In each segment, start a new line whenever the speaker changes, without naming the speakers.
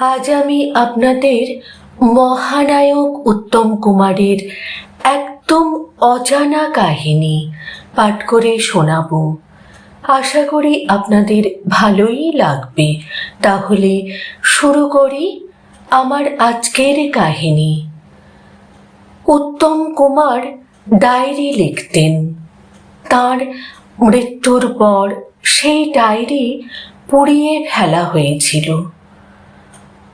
আজ আমি আপনাদের মহানায়ক উত্তম কুমারের একদম অজানা কাহিনী পাঠ করে শোনাবো। আশা করি আপনাদের ভালোই লাগবে। তাহলে শুরু করি আমার আজকের কাহিনী। উত্তম কুমার ডায়েরি লিখতেন। তার মৃত্যুর পর সেই ডায়েরি পুড়িয়ে ফেলা হয়েছিল।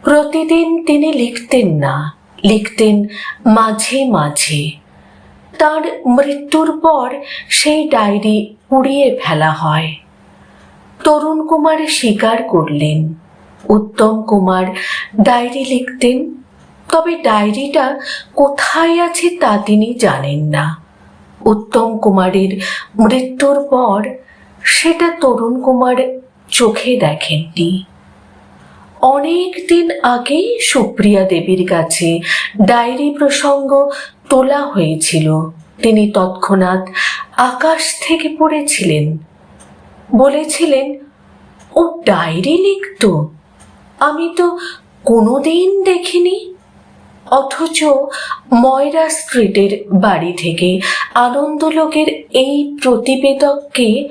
প্রতিদিন তিনি লিখতেন না, লিখতেন মাঝে মাঝে। তার মৃত্যুর পর সেই ডায়েরি পুড়িয়ে ফেলা হয়। তরুণ কুমার স্বীকার করলেন। উত্তম কুমার ডায়েরি লিখতেন, তবে ডায়েরিটা কোথায় আছে তা তিনি জানেন না। উত্তম কুমারের মৃত্যুর পর সেটা তরুণ কুমার চোখে দেখেননি। অনেক দিন আগেই সুপ্রিয়া দেবীর কাছে ডায়েরি প্রসঙ্গ তোলা হয়েছিল। তিনি তৎক্ষণাৎ আকাশ থেকে পড়েছিলেন। বলেছিলেন, ও ডায়েরি লিখত। আমি তো কোনোদিন দেখিনি। অথচ ময়রা স্ট্রিটের বাড়ি থেকে আনন্দলোকের এই প্রতিবেদককে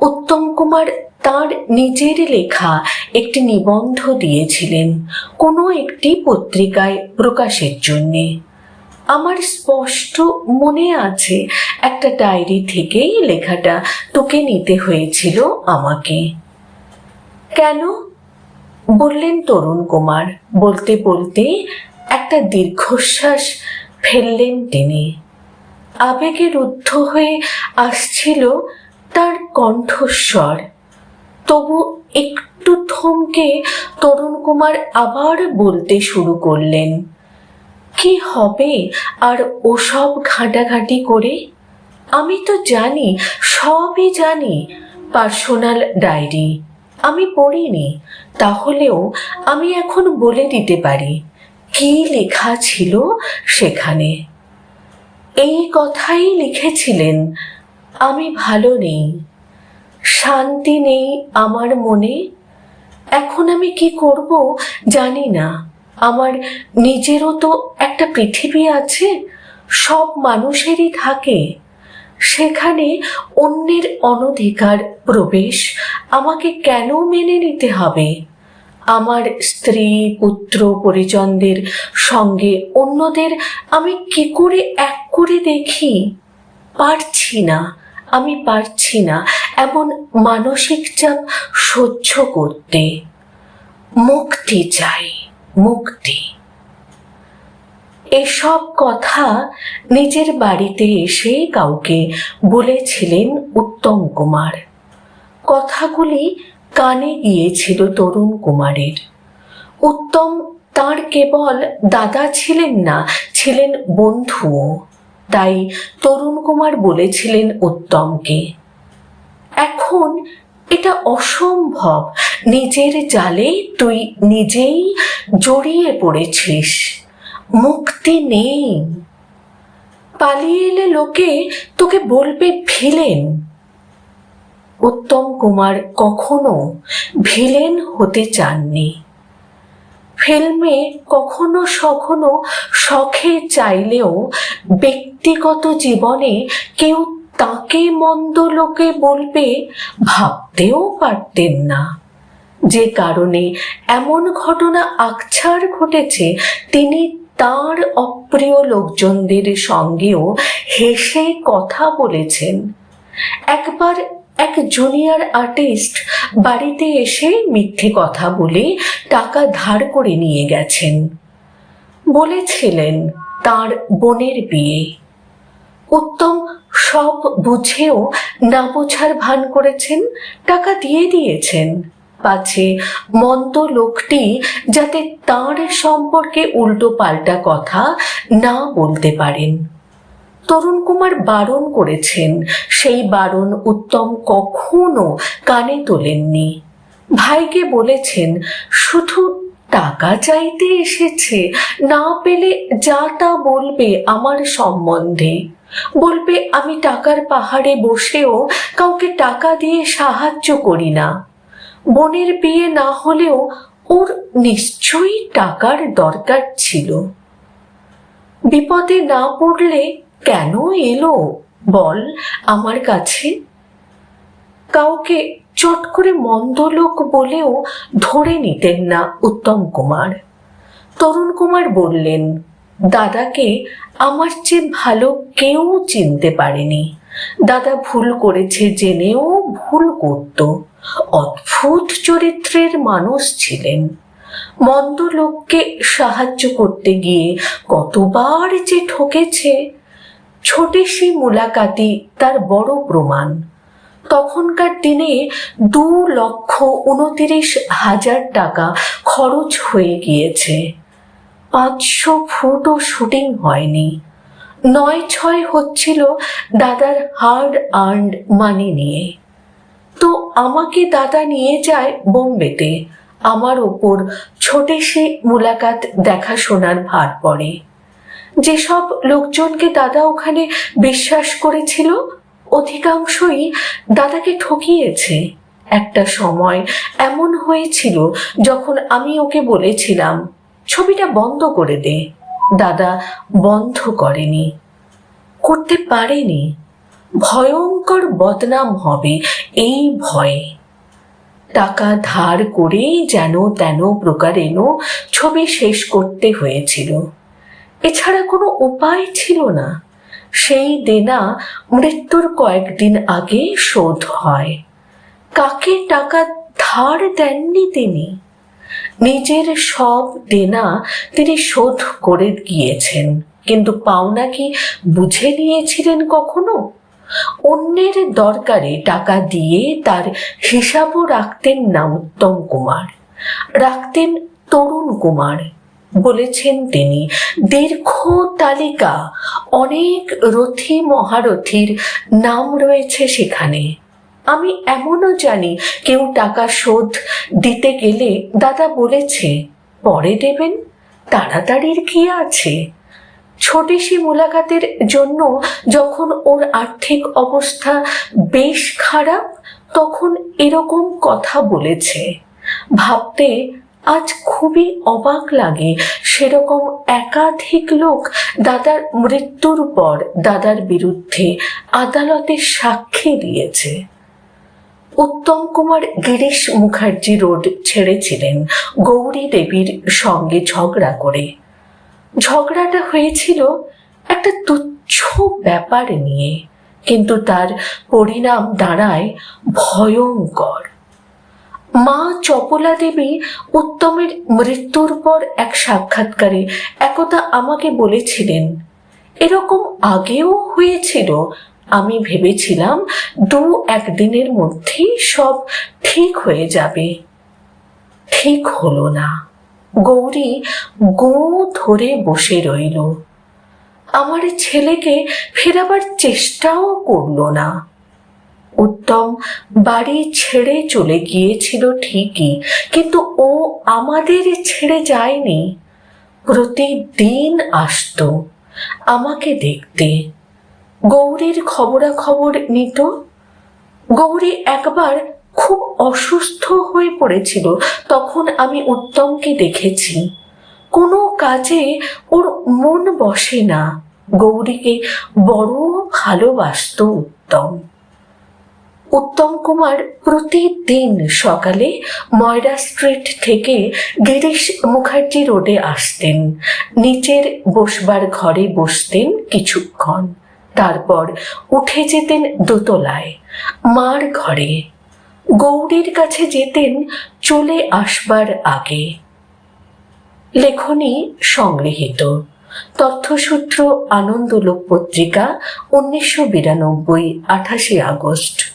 উত্তম কুমার তার নিজের লেখা একটি নিবন্ধ দিয়েছিলেন কোনো একটি পত্রিকায় প্রকাশের জন্যে। আমার স্পষ্ট মনে আছে, একটা ডায়েরি থেকেই লেখাটা তোকে নিতে হয়েছিল আমাকে। কেন? বললেন তরুণ কুমার, বলতে বলতে একটা দীর্ঘশ্বাস ফেললেন তিনি। আবেগে রুদ্ধ হয়ে আসছিল তার কণ্ঠস্বর। তবু একটু থমকে তরুণ কুমার আবার বলতে শুরু করলেন, কি হবে আর ওসব ঘাঁটাঘাঁটি করে? আমি তো জানি, সবই জানি, পার্সোনাল ডায়েরি। আমি পড়িনি, তাহলেও আমি এখন বলে দিতে পারি, কি লেখা ছিল সেখানে? এই কথাই লিখেছিলেন, আমি ভালো নেই। শান্তি নেই আমার মনে। এখন আমি কি করব জানি না। আমার নিজেরও তো একটা পৃথিবী আছে, সব মানুষেরই থাকে। সেখানে অন্যের অনধিকার প্রবেশ আমাকে কেন মেনে নিতে হবে? আমার স্ত্রী, পুত্র, পরিজনদের সঙ্গে অন্যদের আমি কি করে এক করে দেখি? পারছি না। আমি পারছি না এমন মানসিক চাপ সহ্য করতে। মুক্তি চাই, মুক্তি। এসব কথা নিজের বাড়িতে এসে কাউকে বলেছিলেন উত্তম কুমার। কথাগুলি কানে গিয়েছিল তরুণ কুমারের। উত্তম তার কেবল দাদা ছিলেন না, ছিলেন বন্ধুও। তাই তরুণ কুমার বলেছিলেন উত্তমকে। এখন এটা অসম্ভব। নিজের জালে তুই নিজেই জড়িয়ে পড়েছিস। মুক্তি নেই। পালিয়ে এলে লোকে তোকে বলবে ভিলেন। উত্তম কুমার কখনো ভিলেন হতে চাননি। ফিল্মে কখনো সখনো শখে চাইলেও ব্যক্তিগত জীবনে কেউ তাকে মন্দ লোকে বলবে ভাবতেও পারতেন না। যে কারণে এমন ঘটনা আকছার ঘটেছে, তিনি তার অপ্রিয় লোকজনদের সঙ্গেও হেসে কথা বলেছেন। একবার এক জুনিয়র আর্টিস্ট বাড়িতে এসে মিথ্যে কথা বলে টাকা ধার করে নিয়ে গেছেন। বলেছিলেন তার বোনের বিয়ে। উত্তম সব বুঝেও না বোঝার ভান করেছেন, টাকা দিয়ে দিয়েছেন। পাছে মন্দ লোকটি যাতে তার সম্পর্কে উল্টো পাল্টা কথা না বলতে পারেন। তরুণ কুমার বারণ করেছেন। সেই বারণ উত্তম কখনো কানে তোলেননি। ভাইকে বলেছেন, শুধু টাকা চাইতে এসেছে, না পেলে যা তা বলবে আমার সম্বন্ধে। বলবে, আমি টাকার পাহাড়ে বসেও কাউকে টাকা দিয়ে সাহায্য করি না। বোনের বিয়ে না হলেও ওর নিশ্চয়ই টাকার দরকার ছিল। বিপদে না পড়লে কেন এলো? বল আমার কাছে। কাউকে চট করে মন্দ লোক বলেও ধরে নিতেন না উত্তম কুমার। তরুণ কুমার বললেন, দাদাকে আমার চেয়ে ভালো কেউ চিনতে পারেনি। দাদা ভুল করেছে জেনেও ভুল করত। অদ্ভুত চরিত্রের মানুষ ছিলেন। মন্দ লোককে সাহায্য করতে গিয়ে কতবার যে ঠকেছে ছোটেসি মুলাকাতি তার বড় প্রমাণ। তখনকার দিনে দু লক্ষ উনতিরিশ হাজার টাকা খরচ হয়ে গিয়েছে। পাঁচশো ফুটও শুটিং হয়নি। নয় ছয় হচ্ছিল দাদার হার্ড আর্নড মানি নিয়ে। তো আমাকে দাদা নিয়ে যায় বোম্বেতে। আমার ওপর ছোটে সে মুলাকাত দেখাশোনার ভার পড়ে। যেসব লোকজনকে দাদা ওখানে বিশ্বাস করেছিল, অধিকাংশই দাদাকে ঠকিয়েছে। একটা সময় এমন হয়েছিল, যখন আমি ওকে বলেছিলাম, ছবিটা বন্ধ করে দে। দাদা বন্ধ করেনি। করতে পারেনি। ভয়ঙ্কর বদনাম হবে এই ভয়ে। টাকা ধার করেই যেন তেন প্রকারেণ ছবি শেষ করতে হয়েছিল। এছাড়া কোনো উপায় ছিল না। সেই দেনা মৃত্যুর কয়েকদিন আগে শোধ হয়। কাকে টাকা ধার দেননি তিনি? নিজের সব দেনা তিনি শোধ করে গিয়েছেন কিন্তু পাওনা কি বুঝে নিয়েছিলেন কখনো? অন্যের দরকারে টাকা দিয়ে তার হিসাবও রাখতেন না উত্তম কুমার। রাখতেন তরুণ কুমার। বলেছেন তিনি, দীর্ঘ তালিকা, অনেক রথী মহারথীর নাম রয়েছে সেখানে। আমি এমনও জানি, কেউ টাকা শোধ দিতে গেলে দাদা বলেছে, পরে দেবেন, তাড়াতাড়ির কি আছে? ছোটিসি মোলাকাতের জন্য যখন ওর আর্থিক অবস্থা বেশ খারাপ, তখন এরকম কথা বলেছে। ভাবতে আজ খুবই অবাক লাগে সেরকম একাধিক লোক দাদার মৃত্যুর পর দাদার বিরুদ্ধে আদালতে সাক্ষী দিয়েছে। উত্তম কুমার গিরিশ মুখার্জি রোড ছেড়েছিলেন গৌরী দেবীর সঙ্গে ঝগড়া করে। ঝগড়াটা হয়েছিল একটা তুচ্ছ ব্যাপার নিয়ে, কিন্তু তার পরিণাম দাঁড়ায় ভয়ঙ্কর। মা চপলা দেবী উত্তমের মৃত্যুর পর এক সাক্ষাৎকারে একদা আমাকে বলেছিলেন। এরকম আগেও হয়েছিল, আমি ভেবেছিলাম দু একদিনের মধ্যেই সব ঠিক হয়ে যাবে। ঠিক হলো না। গৌরী গো ধরে বসে রইল। আমার ছেলেকে ফেরাবার চেষ্টাও করল না। উত্তম। বাড়ি ছেড়ে চলে গিয়েছিল ঠিকই, কিন্তু ও আমাদের ছেড়ে যায়নি। প্রতিদিন আসতো, আমাকে দেখতে। গৌরীর খবরাখবর নিত। গৌরী একবার খুব অসুস্থ হয়ে পড়েছিল, তখন আমি উত্তমকে দেখেছি। কোনো কাজে ওর মন বসে না। গৌরীকে বড় ভালোবাসত উত্তম। উত্তম কুমার প্রতিদিন সকালে ময়রা স্ট্রিট থেকে গিরিশ মুখার্জি রোডে আসতেন। নিচের বসবার ঘরে বসতেন কিছুক্ষণ। তারপর উঠে যেতেন দোতলায়, মার ঘরে। গৌরীর কাছে যেতেন চলে আসবার আগে। লেখনী সংগৃহীত। তথ্যসূত্র আনন্দলোক পত্রিকা, উনিশশো বিরানব্বই, আঠাশে আগস্ট।